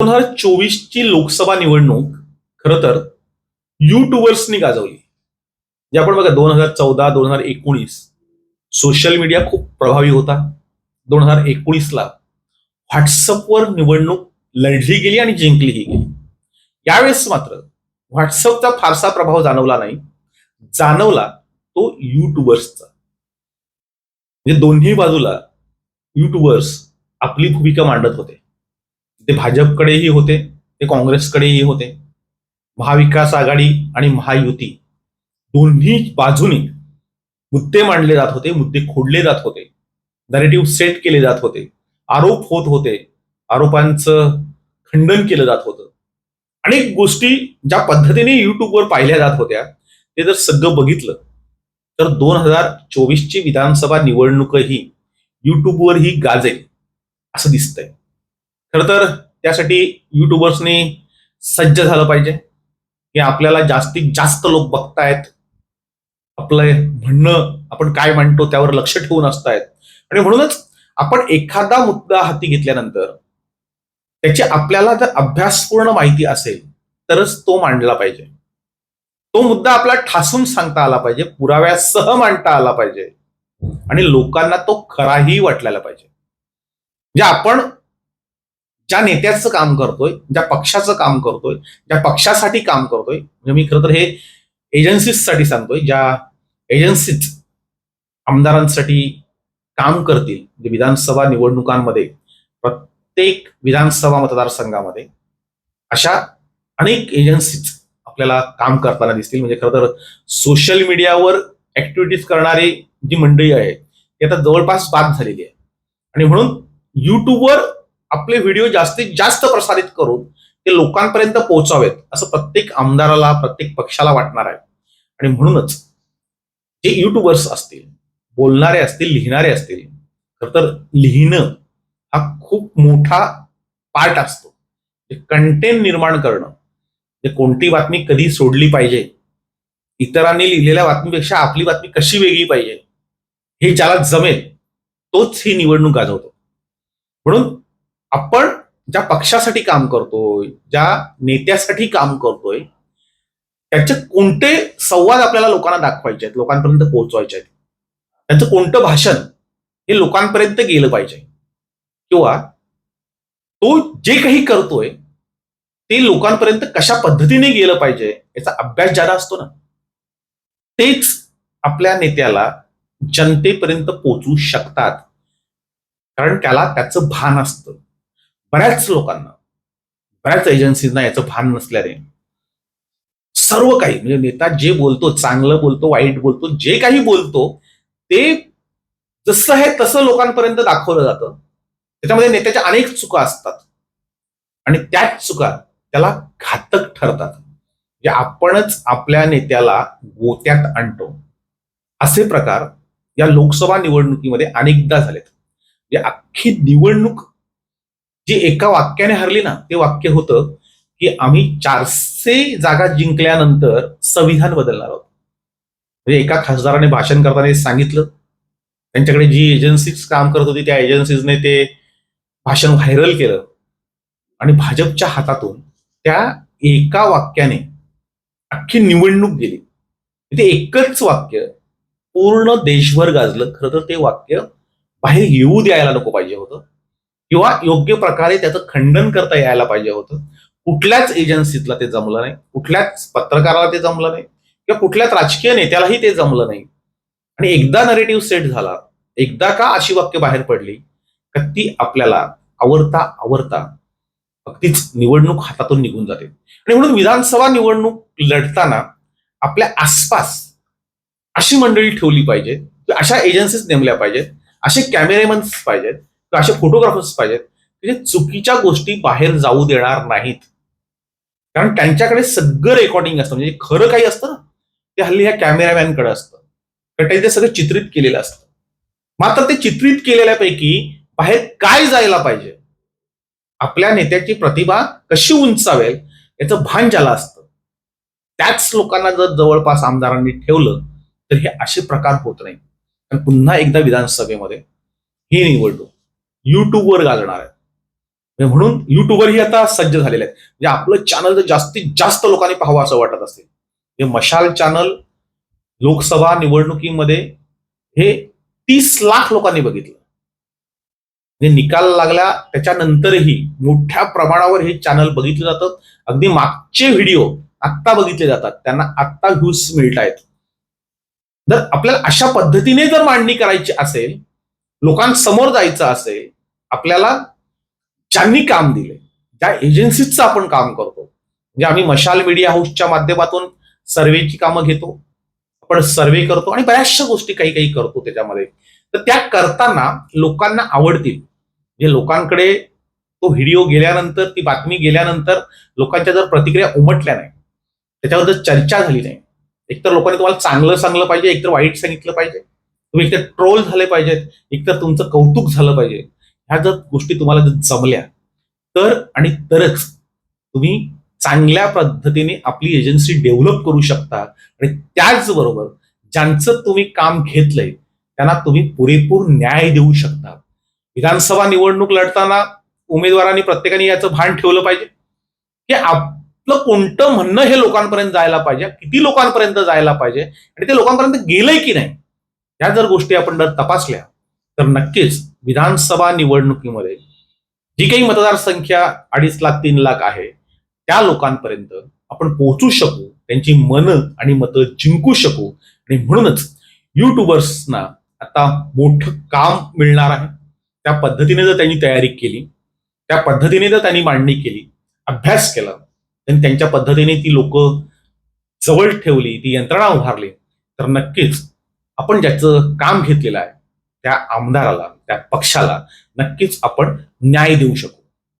दोन हजार चोवीस ची लोकसभा निवडणूक खर तर युट्यूबर्सनी गाजवली. जे आपण बघा दोन हजार चौदा दोन हजार एकोणीस सोशल मीडिया खूप प्रभावी होता. दोन हजार एकोणीसला व्हॉट्सअपवर निवडणूक लढली गेली आणि जिंकलीही गेली. यावेळेस मात्र व्हॉट्सअपचा फारसा प्रभाव जाणवला नाही. जाणवला तो युट्यूबर्सचा म्हणजे दोन्ही बाजूला युट्यूबर्स आपली भूमिका मांडत होते. ते भाजपकडेही होते ते काँग्रेसकडेही होते. महाविकास आघाडी आणि महायुती दोन्ही बाजूनी मुद्दे मांडले जात होते मुद्दे खोडले जात होते नरेटिव्ह सेट केले जात होते आरोप होत होते आरोपांचं खंडन केलं जात होतं. अनेक गोष्टी ज्या पद्धतीने युट्यूबवर पाहिल्या जात होत्या ते जर सगळं बघितलं तर दोन हजार चोवीसची विधानसभा निवडणूकही युट्यूबवरही गाजेल असं दिसतंय. खरं तर त्यासाठी युट्यूबर्सनी सज्ज झालं पाहिजे. की आपल्याला जास्तीत जास्त लोक बघतायत. आपलं म्हणणं आपण काय म्हणतो त्यावर लक्ष ठेवून असतायत. आणि म्हणूनच आपण एखादा मुद्दा हाती घेतल्यानंतर त्याची आपल्याला जर अभ्यासपूर्ण माहिती असेल तरच तो मांडला पाहिजे. तो मुद्दा आपला ठासून सांगता आला पाहिजे पुराव्यासह मांडता आला पाहिजे. आणि लोकांना तो खराही वाटलेला पाहिजे. म्हणजे आपण ज्या नेत्याचं काम करतोय ज्या पक्षाचं काम करतोय ज्या पक्षासाठी काम करतोय म्हणजे मी खरं तर हे एजन्सीजसाठी सांगतोय ज्या एजन्सीज आमदारांसाठी काम करतील म्हणजे विधानसभा निवडणुकांमध्ये प्रत्येक विधानसभा मतदारसंघामध्ये अशा अनेक एजन्सीज आपल्याला काम करताना दिसतील. म्हणजे खरं तर सोशल मीडियावर ऍक्टिव्हिटीज करणारी जी मंडळी आहे ती आता जवळपास बाद झालेली आहे आणि म्हणून युट्यूबवर आपले व्हिडिओ जास्तीत जास्त प्रसारित करून ते लोकांपर्यंत पोहोचावेत असं प्रत्येक आमदाराला प्रत्येक पक्षाला वाटणार आहे. आणि म्हणूनच जे युट्यूबर्स असतील बोलणारे असतील लिहिणारे असतील खर तर लिहिणं हा खूप मोठा पार्ट असतो. कंटेंट निर्माण करणं म्हणजे कोणती बातमी कधी सोडली पाहिजे इतरांनी लिहिलेल्या बातमीपेक्षा आपली बातमी कशी वेगळी पाहिजे हे ज्याला जमेल तोच ही निवडणूक गाजवतो. म्हणून आपण ज्या पक्षासाठी काम करतोय ज्या नेत्यासाठी काम करतोय त्याचे कोणते संवाद आपल्याला लोकांना दाखवायचे आहेत लोकांपर्यंत पोहोचवायचे आहेत? त्यांचं कोणतं भाषण हे लोकांपर्यंत गेलं पाहिजे? किंवा तो जे काही करतोय ते लोकांपर्यंत कशा पद्धतीने गेलं पाहिजे याचा अभ्यास ज्यादा असतो ना तेच आपल्या नेत्याला जनतेपर्यंत पोचू शकतात. कारण त्याला त्याचं भान असतं. बऱ्याच लोकांना बऱ्याच एजन्सीजना याचं भान नसल्याने सर्व काही म्हणजे नेता जे बोलतो चांगलं बोलतो वाईट बोलतो जे काही बोलतो ते जसं आहे तसं लोकांपर्यंत दाखवलं जातं. त्याच्यामध्ये नेत्याच्या अनेक चुका असतात. आणि त्याच चुका त्याला घातक ठरतात. म्हणजे आपणच आपल्या नेत्याला गोत्यात आणतो. असे प्रकार या लोकसभा निवडणुकीमध्ये अनेकदा झालेत. म्हणजे अख्खी निवडणूक जी एका वाक्याने हरली ना ते वाक्य होतं की आम्ही चारशे जागा जिंकल्यानंतर संविधान बदलणार आहोत. म्हणजे एका खासदाराने भाषण करताना सांगितलं. त्यांच्याकडे जी एजन्सीज काम करत होती त्या एजन्सीजने ते भाषण व्हायरल केलं. आणि भाजपच्या हातातून त्या एका वाक्याने अख्खी निवडणूक गेली. ते एकच वाक्य पूर्ण देशभर गाजलं. खरं तर ते वाक्य बाहेर येऊ द्यायला नको पाहिजे होतं. किंवा योग्य प्रकारे त्याचं खंडन करता यायला पाहिजे होतं. कुठल्याच एजन्सीतला ते जमलं नाही. कुठल्याच पत्रकाराला ते जमलं नाही. किंवा कुठल्याच राजकीय नेत्यालाही ते जमलं नाही. आणि एकदा नरेटिव्ह सेट झाला एकदा का अशी वाक्य बाहेर पडली का ती आपल्याला आवडता आवडता अगदीच निवडणूक हातातून निघून जाते. आणि म्हणून विधानसभा निवडणूक लढताना आपल्या आसपास अशी मंडळी ठेवली पाहिजे अशा एजन्सीज नेमल्या पाहिजेत असे कॅमेरेमन्स पाहिजेत किंवा असे फोटोग्राफर्स पाहिजेत की जे चुकीच्या गोष्टी बाहेर जाऊ देणार नाहीत. कारण त्यांच्याकडे सगळं रेकॉर्डिंग असतं. म्हणजे खरं काही असतं ना ते हल्ली ह्या कॅमेरामॅनकडे असतं. कारण त्यांनी ते सगळं चित्रित केलेलं असतं. मात्र ते चित्रित केलेल्यापैकी बाहेर काय जायला पाहिजे? आपल्या नेत्याची प्रतिभा कशी उंचावेल याचं भान ज्याला असतं. त्याच लोकांना जर जवळपास आमदारांनी ठेवलं तर हे असे प्रकार होत नाही पुन्हा एकदा विधानसभेमध्ये ही निवडणूक. युट्यूबवर गाजणार आहे म्हणजे म्हणून युट्यूबरही आता सज्ज झालेले आहेत. म्हणजे आपलं चॅनल जर जास्तीत जास्त लोकांनी पाहावं असं वाटत असेल हे मशाल चॅनल लोकसभा निवडणुकीमध्ये हे तीस लाख लोकांनी बघितलं. म्हणजे निकाल लागला त्याच्यानंतरही मोठ्या प्रमाणावर हे चॅनल बघितलं जातं अगदी मागचे व्हिडिओ आत्ता बघितले जातात. त्यांना आत्ता व्ह्यूज मिळत आहेत जर आपल्याला अशा पद्धतीने जर मांडणी करायची असेल लोकांसमोर जायचं असेल आपल्याला ज्यांनी काम दिले ज्या एजन्सीजचं आपण काम करतो. म्हणजे आम्ही मशाल मीडिया हाऊसच्या माध्यमातून सर्वेची कामं घेतो आपण सर्वे करतो आणि बऱ्याचशा गोष्टी काही काही करतो त्याच्यामध्ये. तर त्या करताना लोकांना आवडतील. म्हणजे लोकांकडे तो व्हिडिओ गेल्यानंतर ती बातमी गेल्यानंतर लोकांच्या जर प्रतिक्रिया उमटल्या नाही त्याच्यावर जर चर्चा झाली नाही एकतर लोकांनी तुम्हाला चांगलं सांगलं पाहिजे एकतर वाईट सांगितलं पाहिजे. तुम्ही एकतर ट्रोल झाले पाहिजेत एकतर तुमचं कौतुक झालं पाहिजे. ह्या जर गोष्टी तुम्हाला जर जमल्या तर आणि तरच तुम्ही चांगल्या पद्धतीने आपली एजन्सी डेव्हलप करू शकता. आणि त्याचबरोबर ज्यांचं तुम्ही काम घेतलंय त्यांना तुम्ही पुरेपूर न्याय देऊ शकता. विधानसभा निवडणूक लढताना उमेदवारांनी प्रत्येकाने याचं भान ठेवलं पाहिजे. की आपलं कोणतं म्हणणं हे लोकांपर्यंत जायला पाहिजे किती लोकांपर्यंत जायला पाहिजे आणि ते लोकांपर्यंत गेलंय की नाही? ह्या जर गोष्टी आपण जर तपासल्या तर नक्कीच विधानसभा निवडणुकीमध्ये जी काही मतदारसंख्या अडीच लाख तीन लाख आहे त्या लोकांपर्यंत आपण पोहोचू शकू त्यांची मनं आणि मतं जिंकू शकू. आणि म्हणूनच युट्यूबर्सना आता मोठं काम मिळणार आहे. त्या पद्धतीने जर त्यांनी तयारी केली त्या पद्धतीने जर त्यांनी मांडणी केली अभ्यास केला आणि त्यांच्या पद्धतीने ती लोक जवळ ठेवली ती यंत्रणा उभारली तर नक्कीच आपण ज्याचं काम घेतलेलं आहे त्या आमदाराला त्या पक्षाला नक्कीच आपण न्याय देऊ शकतो